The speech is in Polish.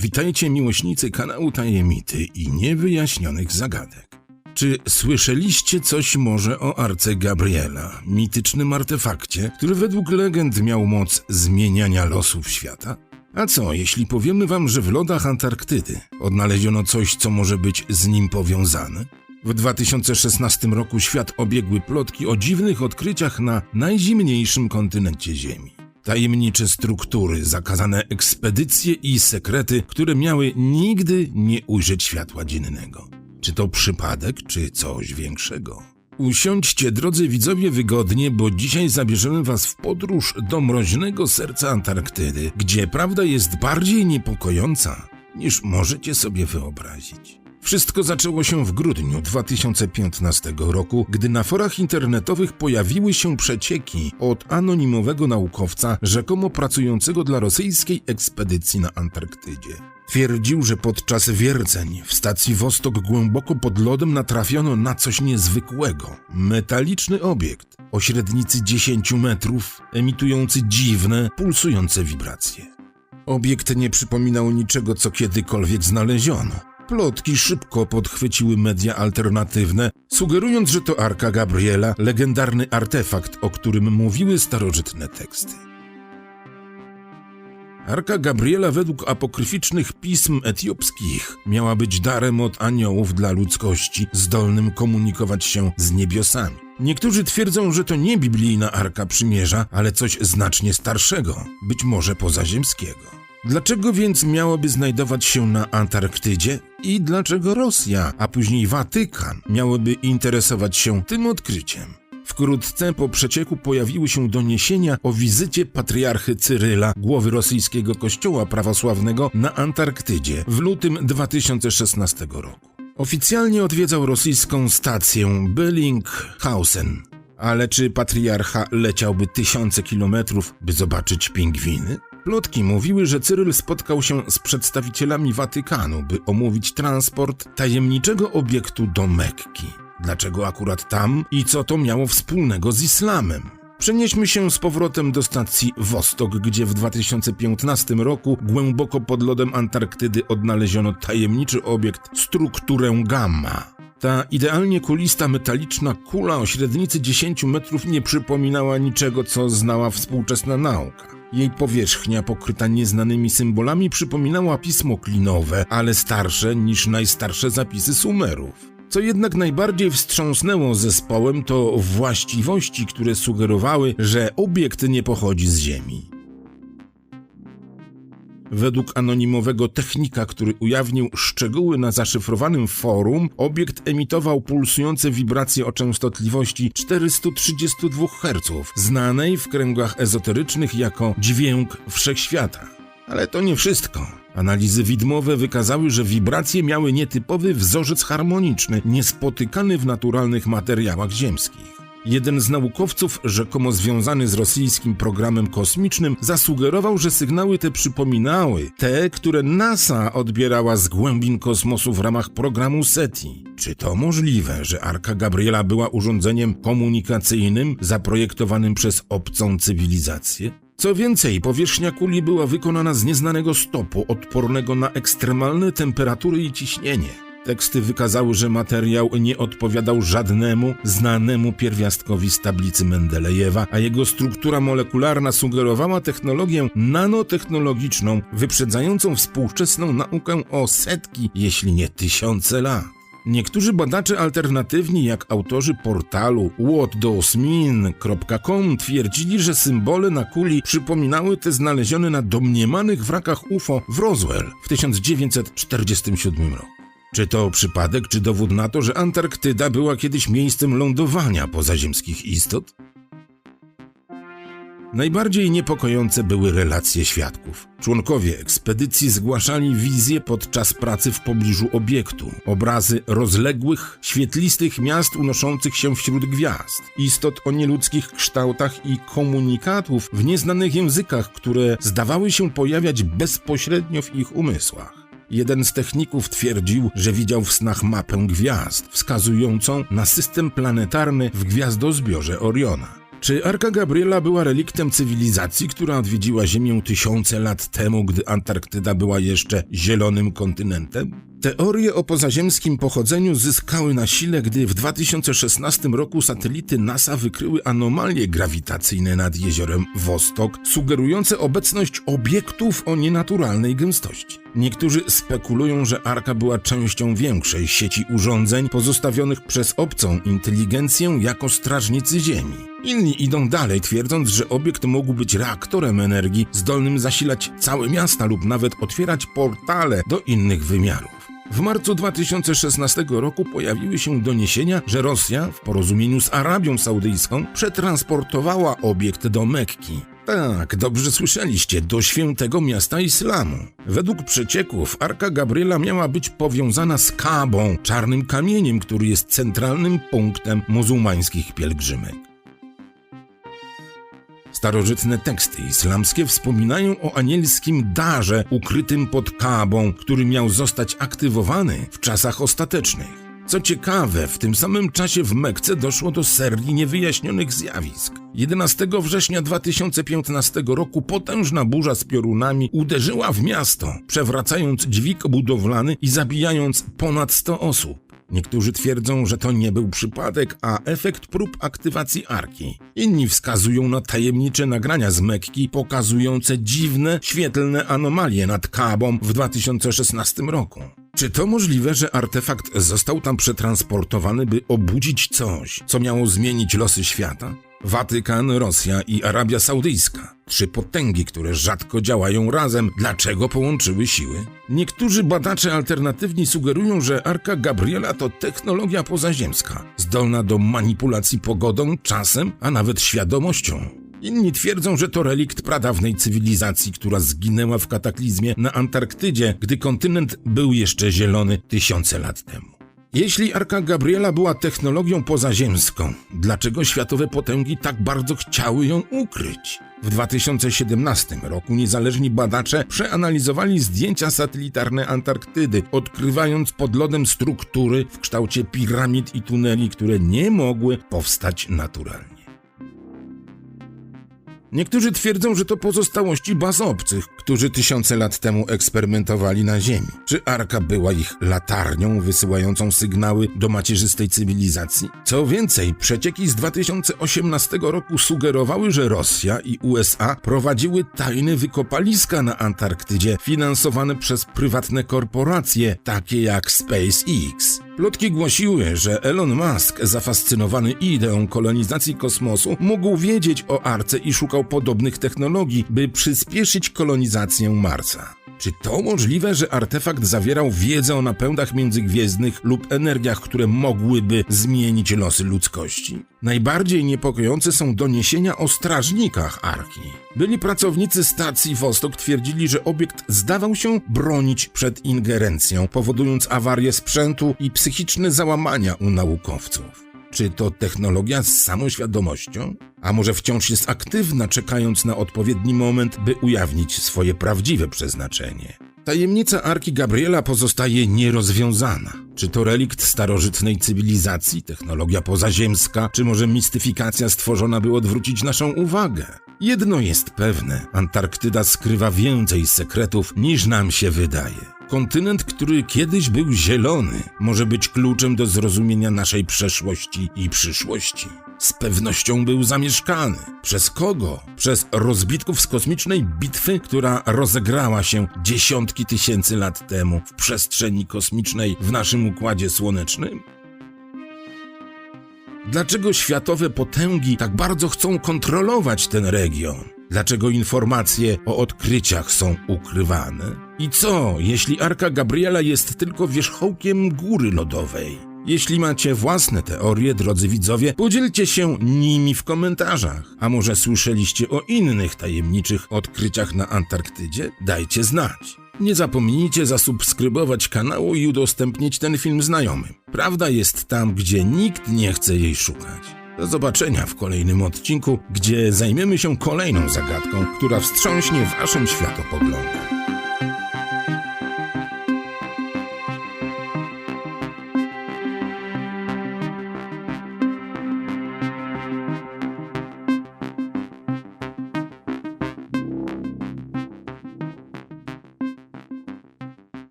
Witajcie miłośnicy kanału Tajemity i niewyjaśnionych zagadek. Czy słyszeliście coś może o Arce Gabriela, mitycznym artefakcie, który według legend miał moc zmieniania losów świata? A co, jeśli powiemy wam, że w lodach Antarktydy odnaleziono coś, co może być z nim powiązane? W 2016 roku świat obiegły plotki o dziwnych odkryciach na najzimniejszym kontynencie Ziemi. Tajemnicze struktury, zakazane ekspedycje i sekrety, które miały nigdy nie ujrzeć światła dziennego. Czy to przypadek, czy coś większego? Usiądźcie, drodzy widzowie, wygodnie, bo dzisiaj zabierzemy was w podróż do mroźnego serca Antarktydy, gdzie prawda jest bardziej niepokojąca, niż możecie sobie wyobrazić. Wszystko zaczęło się w grudniu 2015 roku, gdy na forach internetowych pojawiły się przecieki od anonimowego naukowca rzekomo pracującego dla rosyjskiej ekspedycji na Antarktydzie. Twierdził, że podczas wierceń w stacji Wostok głęboko pod lodem natrafiono na coś niezwykłego. Metaliczny obiekt o średnicy 10 metrów, emitujący dziwne, pulsujące wibracje. Obiekt nie przypominał niczego, co kiedykolwiek znaleziono. Plotki szybko podchwyciły media alternatywne, sugerując, że to Arka Gabriela, legendarny artefakt, o którym mówiły starożytne teksty. Arka Gabriela według apokryficznych pism etiopskich miała być darem od aniołów dla ludzkości, zdolnym komunikować się z niebiosami. Niektórzy twierdzą, że to nie biblijna Arka Przymierza, ale coś znacznie starszego, być może pozaziemskiego. Dlaczego więc miałoby znajdować się na Antarktydzie i dlaczego Rosja, a później Watykan miałyby interesować się tym odkryciem? Wkrótce po przecieku pojawiły się doniesienia o wizycie patriarchy Cyryla, głowy rosyjskiego kościoła prawosławnego na Antarktydzie w lutym 2016 roku. Oficjalnie odwiedzał rosyjską stację Bellinghausen. Ale czy patriarcha leciałby tysiące kilometrów, by zobaczyć pingwiny? Plotki mówiły, że Cyryl spotkał się z przedstawicielami Watykanu, by omówić transport tajemniczego obiektu do Mekki. Dlaczego akurat tam i co to miało wspólnego z islamem? Przenieśmy się z powrotem do stacji Wostok, gdzie w 2015 roku głęboko pod lodem Antarktydy odnaleziono tajemniczy obiekt strukturę gamma. Ta idealnie kulista metaliczna kula o średnicy 10 metrów nie przypominała niczego, co znała współczesna nauka. Jej powierzchnia pokryta nieznanymi symbolami przypominała pismo klinowe, ale starsze niż najstarsze zapisy Sumerów. Co jednak najbardziej wstrząsnęło zespołem, to właściwości, które sugerowały, że obiekt nie pochodzi z Ziemi. Według anonimowego technika, który ujawnił szczegóły na zaszyfrowanym forum, obiekt emitował pulsujące wibracje o częstotliwości 432 Hz, znanej w kręgach ezoterycznych jako dźwięk wszechświata. Ale to nie wszystko. Analizy widmowe wykazały, że wibracje miały nietypowy wzorzec harmoniczny, niespotykany w naturalnych materiałach ziemskich. Jeden z naukowców, rzekomo związany z rosyjskim programem kosmicznym, zasugerował, że sygnały te przypominały te, które NASA odbierała z głębin kosmosu w ramach programu SETI. Czy to możliwe, że Arka Gabriela była urządzeniem komunikacyjnym zaprojektowanym przez obcą cywilizację? Co więcej, powierzchnia kuli była wykonana z nieznanego stopu, odpornego na ekstremalne temperatury i ciśnienie. Teksty wykazały, że materiał nie odpowiadał żadnemu znanemu pierwiastkowi z tablicy Mendelejewa, a jego struktura molekularna sugerowała technologię nanotechnologiczną, wyprzedzającą współczesną naukę o setki, jeśli nie tysiące lat. Niektórzy badacze alternatywni, jak autorzy portalu whatdoesmean.com twierdzili, że symbole na kuli przypominały te znalezione na domniemanych wrakach UFO w Roswell w 1947 roku. Czy to przypadek, czy dowód na to, że Antarktyda była kiedyś miejscem lądowania pozaziemskich istot? Najbardziej niepokojące były relacje świadków. Członkowie ekspedycji zgłaszali wizje podczas pracy w pobliżu obiektu, obrazy rozległych, świetlistych miast unoszących się wśród gwiazd, istot o nieludzkich kształtach i komunikatów w nieznanych językach, które zdawały się pojawiać bezpośrednio w ich umysłach. Jeden z techników twierdził, że widział w snach mapę gwiazd, wskazującą na system planetarny w gwiazdozbiorze Oriona. Czy Arka Gabriela była reliktem cywilizacji, która odwiedziła Ziemię tysiące lat temu, gdy Antarktyda była jeszcze zielonym kontynentem? Teorie o pozaziemskim pochodzeniu zyskały na sile, gdy w 2016 roku satelity NASA wykryły anomalie grawitacyjne nad jeziorem Wostok, sugerujące obecność obiektów o nienaturalnej gęstości. Niektórzy spekulują, że Arka była częścią większej sieci urządzeń pozostawionych przez obcą inteligencję jako strażnicy Ziemi. Inni idą dalej, twierdząc, że obiekt mógł być reaktorem energii zdolnym zasilać całe miasta lub nawet otwierać portale do innych wymiarów. W marcu 2016 roku pojawiły się doniesienia, że Rosja w porozumieniu z Arabią Saudyjską przetransportowała obiekt do Mekki. Tak, dobrze słyszeliście, do świętego miasta islamu. Według przecieków Arka Gabriela miała być powiązana z Kabą, czarnym kamieniem, który jest centralnym punktem muzułmańskich pielgrzymek. Starożytne teksty islamskie wspominają o anielskim darze ukrytym pod Kaabą, który miał zostać aktywowany w czasach ostatecznych. Co ciekawe, w tym samym czasie w Mekce doszło do serii niewyjaśnionych zjawisk. 11 września 2015 roku potężna burza z piorunami uderzyła w miasto, przewracając dźwig budowlany i zabijając ponad 100 osób. Niektórzy twierdzą, że to nie był przypadek, a efekt prób aktywacji arki. Inni wskazują na tajemnicze nagrania z Mekki pokazujące dziwne, świetlne anomalie nad Kabą w 2016 roku. Czy to możliwe, że artefakt został tam przetransportowany, by obudzić coś, co miało zmienić losy świata? Watykan, Rosja i Arabia Saudyjska. Trzy potęgi, które rzadko działają razem. Dlaczego połączyły siły? Niektórzy badacze alternatywni sugerują, że Arka Gabriela to technologia pozaziemska, zdolna do manipulacji pogodą, czasem, a nawet świadomością. Inni twierdzą, że to relikt pradawnej cywilizacji, która zginęła w kataklizmie na Antarktydzie, gdy kontynent był jeszcze zielony tysiące lat temu. Jeśli Arka Gabriela była technologią pozaziemską, dlaczego światowe potęgi tak bardzo chciały ją ukryć? W 2017 roku niezależni badacze przeanalizowali zdjęcia satelitarne Antarktydy, odkrywając pod lodem struktury w kształcie piramid i tuneli, które nie mogły powstać naturalnie. Niektórzy twierdzą, że to pozostałości baz obcych, którzy tysiące lat temu eksperymentowali na Ziemi. Czy Arka była ich latarnią wysyłającą sygnały do macierzystej cywilizacji? Co więcej, przecieki z 2018 roku sugerowały, że Rosja i USA prowadziły tajne wykopaliska na Antarktydzie, finansowane przez prywatne korporacje, takie jak SpaceX. Plotki głosiły, że Elon Musk, zafascynowany ideą kolonizacji kosmosu, mógł wiedzieć o Arce i szukał podobnych technologii, by przyspieszyć Marsa. Czy to możliwe, że artefakt zawierał wiedzę o napędach międzygwiezdnych lub energiach, które mogłyby zmienić losy ludzkości? Najbardziej niepokojące są doniesienia o strażnikach Arki. Byli pracownicy stacji Vostok twierdzili, że obiekt zdawał się bronić przed ingerencją, powodując awarię sprzętu i psychiczne załamania u naukowców. Czy to technologia z samoświadomością? A może wciąż jest aktywna, czekając na odpowiedni moment, by ujawnić swoje prawdziwe przeznaczenie? Tajemnica Arki Gabriela pozostaje nierozwiązana. Czy to relikt starożytnej cywilizacji, technologia pozaziemska, czy może mistyfikacja stworzona, by odwrócić naszą uwagę? Jedno jest pewne: Antarktyda skrywa więcej sekretów niż nam się wydaje. Kontynent, który kiedyś był zielony, może być kluczem do zrozumienia naszej przeszłości i przyszłości. Z pewnością był zamieszkany. Przez kogo? Przez rozbitków z kosmicznej bitwy, która rozegrała się dziesiątki tysięcy lat temu w przestrzeni kosmicznej w naszym układzie słonecznym? Dlaczego światowe potęgi tak bardzo chcą kontrolować ten region? Dlaczego informacje o odkryciach są ukrywane? I co, jeśli Arka Gabriela jest tylko wierzchołkiem góry lodowej? Jeśli macie własne teorie, drodzy widzowie, podzielcie się nimi w komentarzach. A może słyszeliście o innych tajemniczych odkryciach na Antarktydzie? Dajcie znać. Nie zapomnijcie zasubskrybować kanału i udostępnić ten film znajomym. Prawda jest tam, gdzie nikt nie chce jej szukać. Do zobaczenia w kolejnym odcinku, gdzie zajmiemy się kolejną zagadką, która wstrząśnie waszym światopoglądem.